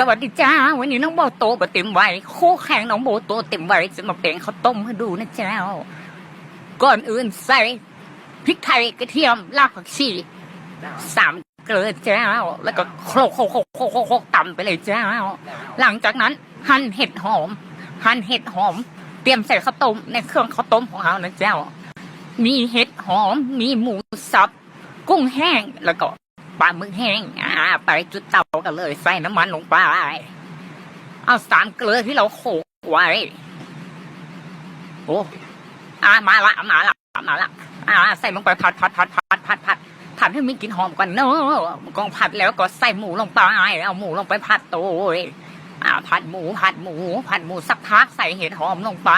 สวัสดีจ้า วันนี้น้องโบโตมาเต็มวัยคู่แข่งน้องโบโตเต็มวัยจะมาเป็นข้าวต้มให้ดูนะเจ้า ก่อนอื่นใส่พริกไทยกระเทียมรากผักชีสามเกลือเจ้า แล้วก็โคลกโคลกโคลกโคลกโคลกโคลกตำไปเลยเจ้า หลังจากนั้นหั่นเห็ดหอม หั่นเห็ดหอม เตรียมใส่ข้าวต้มในเครื่องข้าวต้มของเรานะเจ้า มีเห็ดหอม มีหมูสับ กุ้งแห้งแล้วก็ ปลาหมึกแห้งอ่าไปจุดเตากันเลยใส่น้ำมันลงไปเอาสามเกลือที่เราโขกไว้โอ้อ่ามาละมาละมาละอ่าใส่ลงไปผัดผัดผัดผัดผัดผัดผัดให้มีกลิ่นหอมก่อนเนอะกองผัดแล้วก็ใส่หมูลงไปเอาหมูลงไปผัดโตยอ่าผัดหมูผัดหมู ผัดหมูสักพักใส่เห็ดหอมลงไป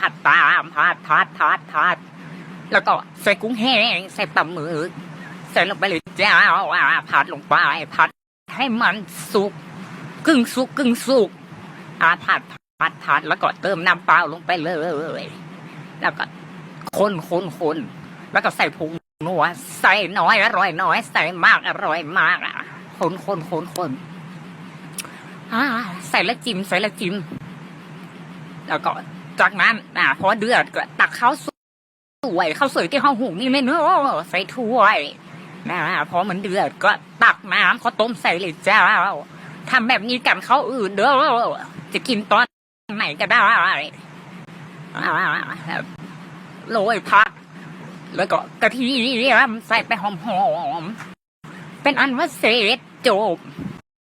ผัดตามผัดผัดผัดผัดแล้วก็ใส่กุ้งแห้งใส่ปลาหมึก ใส่ลงไปเลยจ้าอ่าผัดลงไปผัดให้มันสุกกึ่งสุกกึ่งสุกอ่าผัดผัดผัดแล้วก็เติมน้ำเปล่าลงไปเลยแล้วก็คนคนคนแล้วก็ใส่ผงนัวใส่น้อยอร่อยน้อย ใส่มากอร่อยมากอะคนคนคนคนอ่าใส่ละจิ้มใส่ละจิ้มแล้วก็จากนั้นอ่าพอเดือดก็ตักข้าวสวยข้าวสวยที่ห้องหุงนี่ไม่เนื้อใส่ถ้วย นะพอมันเดือดก็ตักน้ำเขาต้มใส่เลยจ้าทำแบบนี้กับเขาอื่นเด้อจะกินตอนไหนก็ได้อ่าโรยผัก แล้วก็กระเทียมใส่ไปหอมๆเป็นอันว่าเสร็จจบ